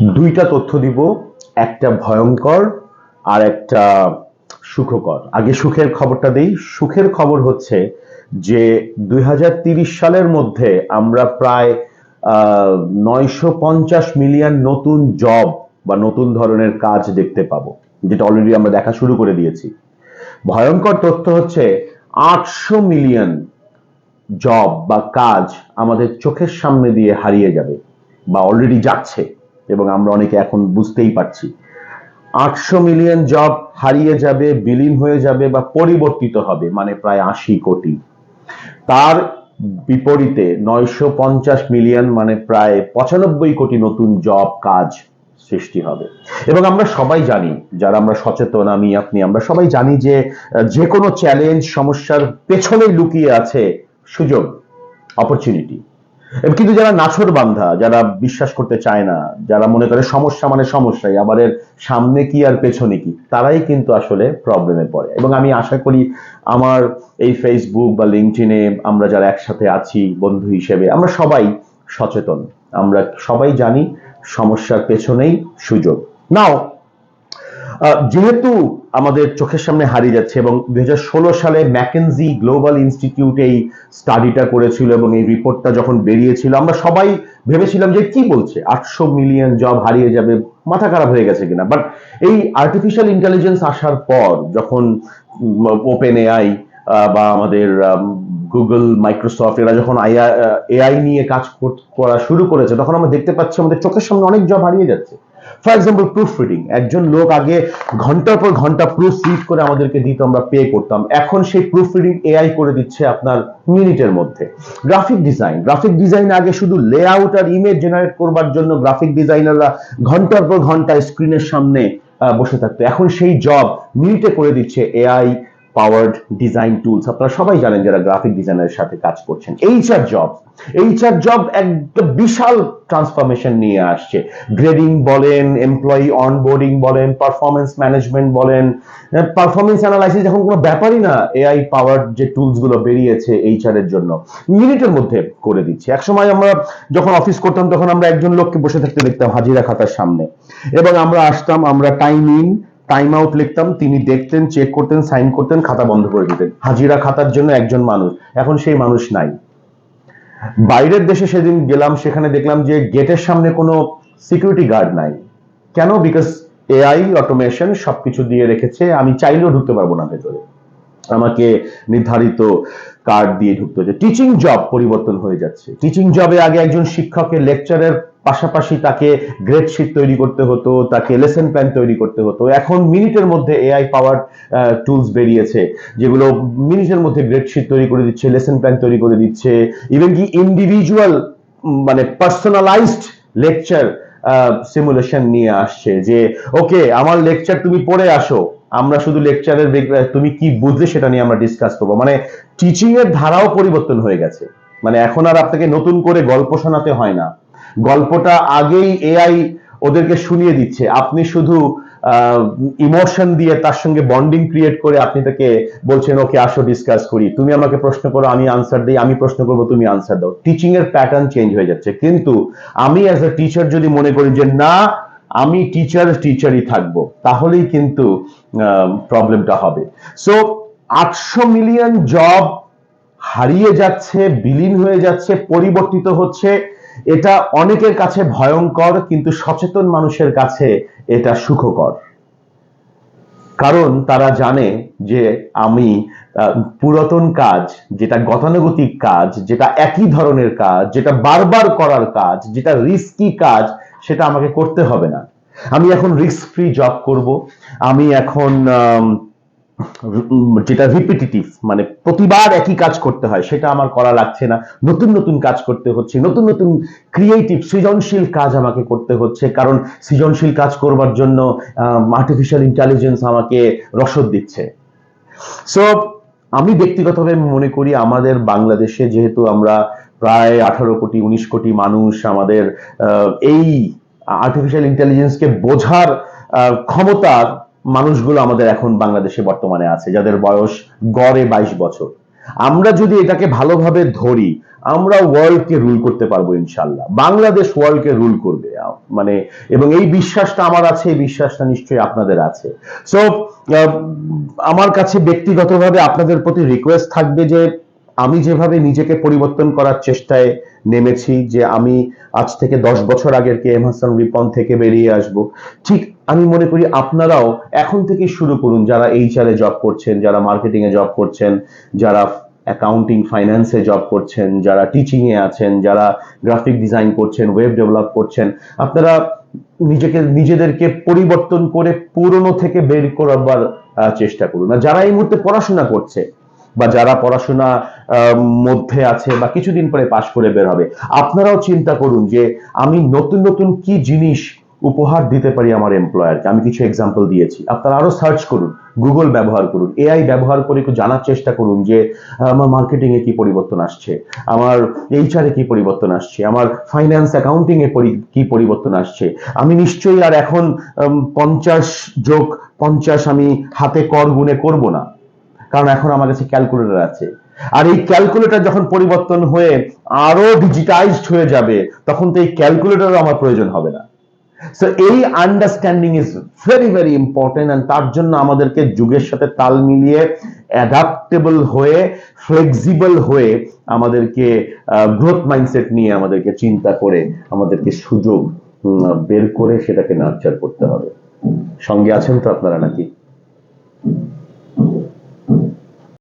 দুইটা তথ্য দিব, একটা ভয়ঙ্কর আর একটা সুখকর। আগে সুখের খবরটা দিই। সুখের খবর হচ্ছে যে দুই সালের মধ্যে আমরা প্রায় নয়শো পঞ্চাশ মিলিয়ন নতুন জব বা নতুন ধরনের কাজ দেখতে পাবো, যেটা অলরেডি আমরা দেখা শুরু করে দিয়েছি। ভয়ঙ্কর তথ্য হচ্ছে আটশো মিলিয়ন জব বা কাজ আমাদের চোখের সামনে দিয়ে হারিয়ে যাবে বা অলরেডি যাচ্ছে। এবং আমরা অনেকে এখন বুঝতেই পারছি। আটশো মিলিয়ন জব হারিয়ে যাবে, বিলীন হয়ে যাবে বা পরিবর্তিত হবে মানে প্রায় আশি কোটি। তার বিপরীতে নয়শো পঞ্চাশ মিলিয়ন মানে প্রায় পঁচানব্বই কোটি নতুন জব কাজ সৃষ্টি হবে। এবং আমরা সবাই জানি, যারা আমরা সচেতন, আমি, আপনি, আমরা সবাই জানি যে যে কোনো চ্যালেঞ্জ সমস্যার পেছনে লুকিয়ে আছে সুযোগ অপরচুনিটি কিন্তু যারা নাছর বান্ধা, যারা বিশ্বাস করতে চায় না, যারা মনে করে সমস্যা মানে সমস্যাই, আবার এর সামনে কি আর পেছনে কি, তারাই কিন্তু আসলে প্রবলেমে পড়ে। এবং আমি আশা করি আমার এই ফেসবুক বা লিঙ্কডিনে আমরা যারা একসাথে আছি, বন্ধু হিসেবে, আমরা সবাই সচেতন। আমরা সবাই জানি সমস্যার পেছনেই সুযোগ। নাও যেহেতু আমাদের চোখের সামনে হারিয়ে যাচ্ছে এবং দু হাজার ষোলো সালে ম্যাকেনজি গ্লোবাল ইনস্টিটিউট এই স্টাডিটা করেছিল এবং এই রিপোর্টটা যখন বেরিয়েছিল, আমরা সবাই ভেবেছিলাম যে কি বলছে? আটশো মিলিয়ন জব হারিয়ে যাবে, মাথা খারাপ হয়ে গেছে কিনা? বাট এই আর্টিফিশিয়াল ইন্টেলিজেন্স আসার পর যখন ওপেন এআই বা আমাদের গুগল মাইক্রোসফট এরা যখন এআই নিয়ে কাজ কর- করা শুরু করেছে, তখন আমরা দেখতে পাচ্ছি আমাদের চোখের সামনে অনেক জব হারিয়ে যাচ্ছে। ফর এক্সাম্পল প্রুফ রিডিং একজন লোক আগে ঘণ্টার পর ঘণ্টা প্রুফ রিড করে আমাদেরকে দিত, আমরা পে করতাম। এখন সেই প্রুফ রিডিং এআই করে দিচ্ছে আপনার মিনিটের মধ্যে। গ্রাফিক ডিজাইন গ্রাফিক ডিজাইন আগে শুধু লেআউট আর ইমেজ জেনারেট করবার জন্য গ্রাফিক ডিজাইনাররা ঘণ্টার পর ঘণ্টা স্ক্রিনের সামনে বসে থাকতো। এখন সেই জব মিনিটে করে দিচ্ছে এআই পাওয়ার্ড ডিজাইন টুলস আপনারা সবাই জানেন যারা গ্রাফিক ডিজাইনারের সাথে কাজ করছেন। এইচআর জব এইচআর জব একটা বিশাল ট্রান্সফরমেশন নিয়ে আসছে। গ্রেডিং বলেন এমপ্লয়ি অনবোর্ডিং বলেন পারফরমেন্স ম্যানেজমেন্ট বলেন। পারফরমেন্স অ্যানালাইসিস এখন কোনো ব্যাপারই না এআই পাওয়ার যে টুলসগুলো বেরিয়েছে এইচআর এর জন্য, মিনিটের মধ্যে করে দিচ্ছে। একসময় আমরা যখন অফিস করতাম, তখন আমরা একজন লোককে বসে থাকতে দেখতাম হাজিরা খাতার সামনে। এবং আমরা আসতাম, আমরা টাইম ইন টাইম আউট লিখতাম, তিনি দেখতেন চেক করতেন সাইন করতেন, খাতা বন্ধ করে দিতেন। হাজিরা খাতার জন্য একজন মানুষ। এখন সেই মানুষ নাই। বাইরের দেশে সেদিন গেলাম, সেখানে দেখলাম যে গেটের সামনে কোনো সিকিউরিটি গার্ড নাই। কেন? বিকজ এআই অটোমেশন সবকিছু দিয়ে রেখেছে। আমি চাইলেও ঢুকতে পারব না ভেতরে। আমাকে নির্ধারিত কার্ড দিয়ে ঢুকতে হচ্ছে টিচিং জব পরিবর্তন হয়ে যাচ্ছে। টিচিং জবে আগে একজন শিক্ষকের লেকচারের পাশাপাশি তাকে গ্রেড শিট তৈরি করতে হতো, তাকে লেসন প্ল্যান তৈরি করতে হতো। এখন মিনিটের মধ্যে এআই পাওয়ার টুলস বেরিয়েছে, যেগুলো মিনিটের মধ্যে গ্রেড শিট তৈরি করে দিচ্ছে লেসন প্ল্যান তৈরি করে দিচ্ছে। ইভেন কি ইন্ডিভিজুয়াল মানে পার্সোনালাইজড লেকচার সিমুলেশন নিয়ে আসছে যে ওকে আমার লেকচার তুমি পড়ে আসো। আমরা শুধু লেকচারের তুমি কি বুঝলে সেটা নিয়ে আমরা ডিসকাস করব। মানে টিচিং এর ধারাও পরিবর্তন হয়ে গেছে। মানে এখন আর আপনাকে নতুন করে গল্প শোনাতে হয় না। গল্পটা আগেই এআই ওদেরকে শুনিয়ে দিচ্ছে। আপনি শুধু ইমোশন দিয়ে তার সঙ্গে বন্ডিং ক্রিয়েট করে আপনি তাকে বলছেন, ওকে, আসো ডিসকাস করি। তুমি আমাকে প্রশ্ন করো, আমি আনসার দিই, আমি প্রশ্ন করব, তুমি আনসার দাও। টিচিং এর প্যাটার্ন চেঞ্জ হয়ে যাচ্ছে। কিন্তু আমি অ্যাজ এ টিচার যদি মনে করি যে, না আমি টিচার টিচারই থাকব, তাহলেই কিন্তু প্রবলেমটা হবে। সো আটশো মিলিয়ন জব হারিয়ে যাচ্ছে, বিলীন হয়ে যাচ্ছে, পরিবর্তিত হচ্ছে। এটা অনেকের কাছে ভয়ঙ্কর, কিন্তু সচেতন মানুষের কাছে এটা সুখকর। কারণ তারা জানে যে আমি পুরাতন কাজ, যেটা গতানুগতিক কাজ, যেটা একই ধরনের কাজ, যেটা বারবার করার কাজ, যেটা রিস্কি কাজ সেটা আমাকে করতে হবে না। আমি এখন রিস্ক ফ্রি জব করব। আমি এখন যেটা রিপিটিটিভ মানে প্রতিবার একই কাজ করতে হয়, সেটা আমার করা লাগছে না। নতুন নতুন কাজ করতে হচ্ছে, নতুন নতুন ক্রিয়েটিভ সৃজনশীল কাজ আমাকে করতে হচ্ছে, কারণ সৃজনশীল কাজ করবার জন্য আর্টিফিশিয়াল ইন্টেলিজেন্স আমাকে রসদ দিচ্ছে। সো আমি ব্যক্তিগতভাবে মনে করি আমাদের বাংলাদেশে যেহেতু আমরা প্রায় আঠারো কোটি, উনিশ কোটি মানুষ আমাদের এই আর্টিফিশিয়াল ইন্টেলিজেন্সকে বোঝার আহ, ক্ষমতার মানুষগুলো আমাদের এখন বাংলাদেশে বর্তমানে আছে যাদের বয়স গড়ে বাইশ বছর। আমরা যদি এটাকে ভালোভাবে ধরি আমরা ওয়ার্ল্ডকে রুল করতে পারব ইনশাল্লাহ। বাংলাদেশ ওয়ার্ল্ডকে রুল করবে মানে এবং এই বিশ্বাসটা আমার আছে এই বিশ্বাসটা নিশ্চয়ই আপনাদের আছে। সো আমার কাছে ব্যক্তিগতভাবে আপনাদের প্রতি রিকোয়েস্ট থাকবে যে আমি যেভাবে নিজেকে পরিবর্তন করার চেষ্টায় নেমেছি যে আমি আজ থেকে দশ বছর আগের কে এম হাসান রিপন থেকে বেরিয়ে আসব, ঠিক আমি মনে করি আপনারাও এখন থেকে শুরু করুন যারা এইচআর জব করছেন, যারা মার্কেটিং এ জব করছেন, যারা অ্যাকাউন্টিং ফাইন্যান্সে জব করছেন, যারা টিচিং এ আছেন, যারা গ্রাফিক ডিজাইন করছেন ওয়েব ডেভেলপ করছেন, আপনারা নিজেকে, নিজেদেরকে পরিবর্তন করে পুরনো থেকে বের করবার চেষ্টা করুন। আর যারা এই মুহূর্তে পড়াশোনা করছে বা যারা পড়াশোনা মধ্যে আছে বা কিছুদিন পরে পাশ করে বের হবে, আপনারাও চিন্তা করুন যে আমি নতুন নতুন কি জিনিস উপহার দিতে পারি আমার এমপ্লয়ারকে আমি কিছু এক্সাম্পল দিয়েছি। আপনারা আরও সার্চ করুন গুগল ব্যবহার করুন এআই ব্যবহার করে একটু জানার চেষ্টা করুন যে, আমার মার্কেটিং এ কি পরিবর্তন আসছে, আমার এইচআর এ কি পরিবর্তন আসছে, আমার ফাইন্যান্স অ্যাকাউন্টিং এ পরি- কি পরিবর্তন আসছে। আমি নিশ্চয়ই আর এখন পঞ্চাশ যোগ পঞ্চাশ আমি হাতে কর গুণে করব না। কারণ এখন আমার কাছে ক্যালকুলেটর আছে। আর এই ক্যালকুলেটর যখন পরিবর্তন হয়ে আরও ডিজিটাইজড হয়ে যাবে, তখন তো এই ক্যালকুলেটরও আমার প্রয়োজন হবে না। সো এই understanding is very very important and তার জন্য আমাদেরকে যুগের সাথে তাল মিলিয়ে অ্যাডাপ্টেবল হয়ে ফ্লেক্সিবল হয়ে আমাদেরকে গ্রোথ মাইন্ডসেট নিয়ে আমাদেরকে চিন্তা করে, আমাদেরকে সুযোগ বের করে সেটাকে নার্চার করতে হবে। সঙ্গে আছেন তো আপনারা নাকি?